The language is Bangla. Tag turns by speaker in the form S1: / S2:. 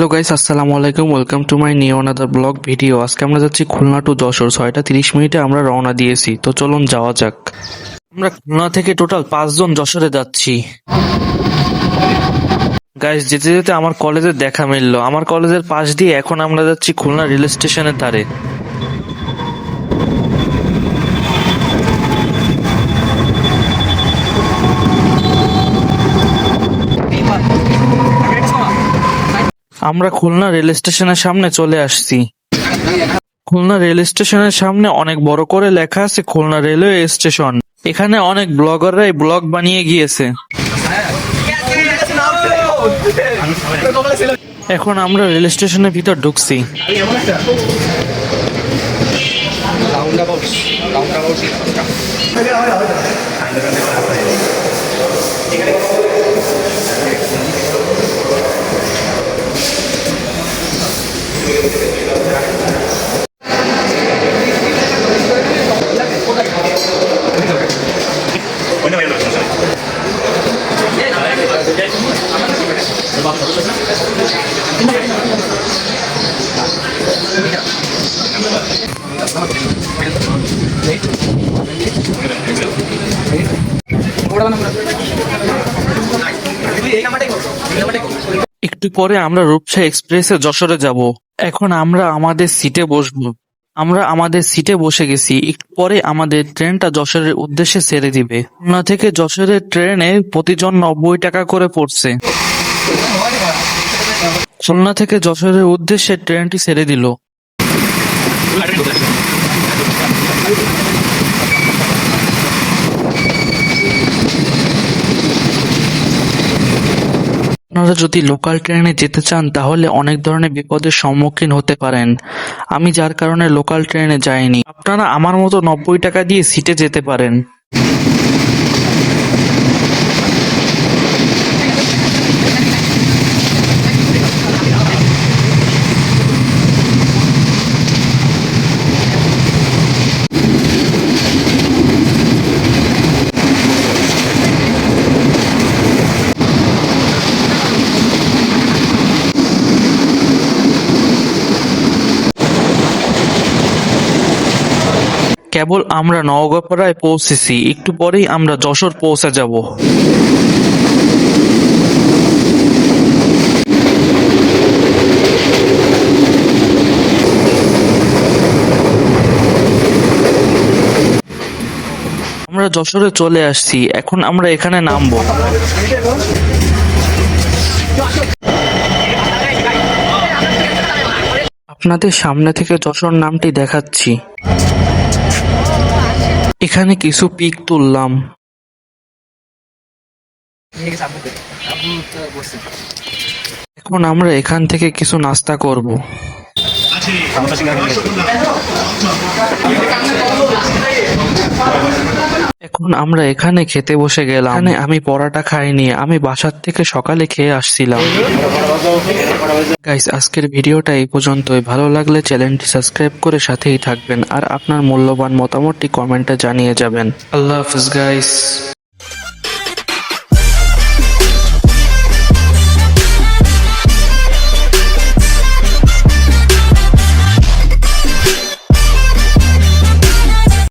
S1: হ্যালো গাইস আসসালামু আলাইকুম welcome to my new another blog video আজকে আমরা যাচ্ছি খুলনা টু যশোর, ছয়টা তিরিশ মিনিটে আমরা রওনা দিয়েছি। তো চলুন যাওয়া যাক। আমরা খুলনা থেকে টোটাল পাঁচজন যশোরে যাচ্ছি। গাইস যেতে যেতে আমার কলেজের দেখা মিললো। আমার কলেজের পাশ দিয়ে এখন আমরা যাচ্ছি খুলনা রেল স্টেশনের ধারে। আমরা খুলনা রেল স্টেশনের সামনে চলে আসছি। খুলনা রেল স্টেশনের সামনে অনেক বড় করে লেখা আছে খুলনা রেলওয়ে স্টেশন। এখানে অনেক ব্লগাররাই ব্লগ বানিয়ে গিয়েছে। এখন আমরা রেল স্টেশনের ভিতর ঢুকছি। একটু পরে আমরা রূপসা এক্সপ্রেসে যশোরে যাব। এখন আমরা আমাদের সিটে বসবো। আমরা আমাদের সিটে বসে গেছি। একটু পরে আমাদের ট্রেনটা যশোরের উদ্দেশ্যে ছেড়ে দিবে। খুলনা থেকে যশোরের ট্রেনে প্রতিজন নব্বই টাকা করে পড়ছে। খুলনা থেকে যশোরের উদ্দেশ্যে ট্রেনটি ছেড়ে দিল। আপনারা যদি লোকাল ট্রেনে যেতে চান, তাহলে অনেক ধরনের বিপদের সম্মুখীন হতে পারেন। আমি যার কারণে লোকাল ট্রেনে যাইনি। আপনারা আমার মতো নব্বই টাকা দিয়ে সিটে যেতে পারেন। কেবল আমরা নওগাঁপাড়ায় পৌঁছেছি, একটু পরেই আমরা যশোর পৌঁছে যাব। আমরা যশোরে চলে আসছি, এখন আমরা এখানে নামবো। আপনাদের সামনে থেকে যশোর নামটি দেখাচ্ছি। এখানে কিছু পিক তুললাম। এখন আমরা এখান থেকে কিছু নাস্তা করব। এখন আমরা এখানে খেতে বসে গেলাম। এখানে আমি পরাটা খাইনি, আমি বাসার থেকে সকালে খেয়ে আসছিলাম। গাইস আজকের ভিডিওটা এই পর্যন্তই। ভালো লাগলে চ্যানেলটি সাবস্ক্রাইব করে সাথেই থাকবেন। আর আপনার মূল্যবান মতামতটি কমেন্টে জানিয়ে যাবেন। আল্লাহ হাফিজ গাইস